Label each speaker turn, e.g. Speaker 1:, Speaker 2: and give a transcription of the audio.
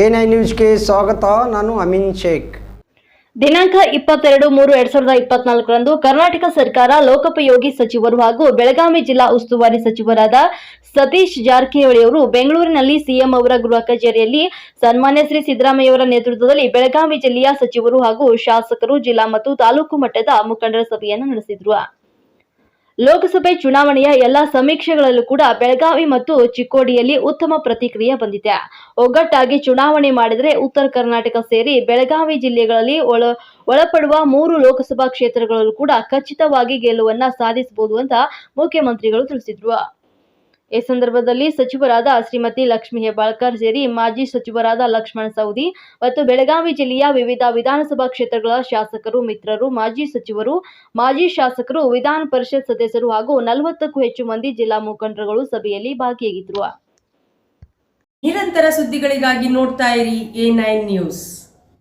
Speaker 1: N nine ನ್ಯೂಸ್ಗೆ ಸ್ವಾಗತ. ನಾನು ಅಮಿನ್ ಶೇಖ್.
Speaker 2: ದಿನಾಂಕ ಇಪ್ಪತ್ತೆರಡು ಮೂರು ಎರಡ್ ಸಾವಿರದ ಇಪ್ಪತ್ನಾಲ್ಕರಂದು ಕರ್ನಾಟಕ ಸರ್ಕಾರ ಲೋಕೋಪಯೋಗಿ ಸಚಿವರು ಹಾಗೂ ಬೆಳಗಾವಿ ಜಿಲ್ಲಾ ಉಸ್ತುವಾರಿ ಸಚಿವರಾದ ಸತೀಶ್ ಜಾರಕಿಹೊಳಿ ಅವರು ಬೆಂಗಳೂರಿನಲ್ಲಿ ಸಿಎಂ ಅವರ ಗೃಹ ಕಚೇರಿಯಲ್ಲಿ ಸನ್ಮಾನ್ಯ ಶ್ರೀ ಸಿದ್ದರಾಮಯ್ಯವರ ನೇತೃತ್ವದಲ್ಲಿ ಬೆಳಗಾವಿ ಜಿಲ್ಲೆಯ ಸಚಿವರು ಹಾಗೂ ಶಾಸಕರು ಜಿಲ್ಲಾ ಮತ್ತು ತಾಲೂಕು ಮಟ್ಟದ ಮುಖಂಡರ ಸಭೆಯನ್ನು ನಡೆಸಿದ್ರು. ಲೋಕಸಭೆ ಚುನಾವಣೆಯ ಎಲ್ಲಾ ಸಮೀಕ್ಷೆಗಳಲ್ಲೂ ಕೂಡ ಬೆಳಗಾವಿ ಮತ್ತು ಚಿಕ್ಕೋಡಿಯಲ್ಲಿ ಉತ್ತಮ ಪ್ರತಿಕ್ರಿಯೆ ಬಂದಿದೆ. ಒಗ್ಗಟ್ಟಾಗಿ ಚುನಾವಣೆ ಮಾಡಿದರೆ ಉತ್ತರ ಕರ್ನಾಟಕ ಸೇರಿ ಬೆಳಗಾವಿ ಜಿಲ್ಲೆಗಳಲ್ಲಿ ಒಳ, ಒಳಪಡುವ ಮೂರು ಲೋಕಸಭಾ ಕ್ಷೇತ್ರಗಳಲ್ಲೂ ಕೂಡ ಖಚಿತವಾಗಿ ಗೆಲುವನ್ನ ಸಾಧಿಸಬಹುದು ಅಂತ ಮುಖ್ಯಮಂತ್ರಿಗಳು ತಿಳಿಸಿದ್ರು. ಈ ಸಂದರ್ಭದಲ್ಲಿ ಸಚಿವರಾದ ಶ್ರೀಮತಿ ಲಕ್ಷ್ಮೀ ಹೆಬ್ಬಾಳ್ಕರ್ ಸೇರಿ ಮಾಜಿ ಸಚಿವರಾದ ಲಕ್ಷ್ಮಣ ಸವದಿ ಮತ್ತು ಬೆಳಗಾವಿ ಜಿಲ್ಲೆಯ ವಿವಿಧ ವಿಧಾನಸಭಾ ಕ್ಷೇತ್ರಗಳ ಶಾಸಕರು, ಮಿತ್ರರು, ಮಾಜಿ ಸಚಿವರು, ಮಾಜಿ ಶಾಸಕರು, ವಿಧಾನ ಪರಿಷತ್ ಸದಸ್ಯರು ಹಾಗೂ ನಲವತ್ತಕ್ಕೂ ಹೆಚ್ಚು ಮಂದಿ ಜಿಲ್ಲಾ ಮುಖಂಡರುಗಳು ಸಭೆಯಲ್ಲಿ ಭಾಗಿಯಾಗಿದ್ದರು
Speaker 3: ನಿರಂತರ ಸುದ್ದಿಗಳಿಗಾಗಿ ನೋಡ್ತಾ ಇರಿ ಎ ನ್ಯೂಸ್.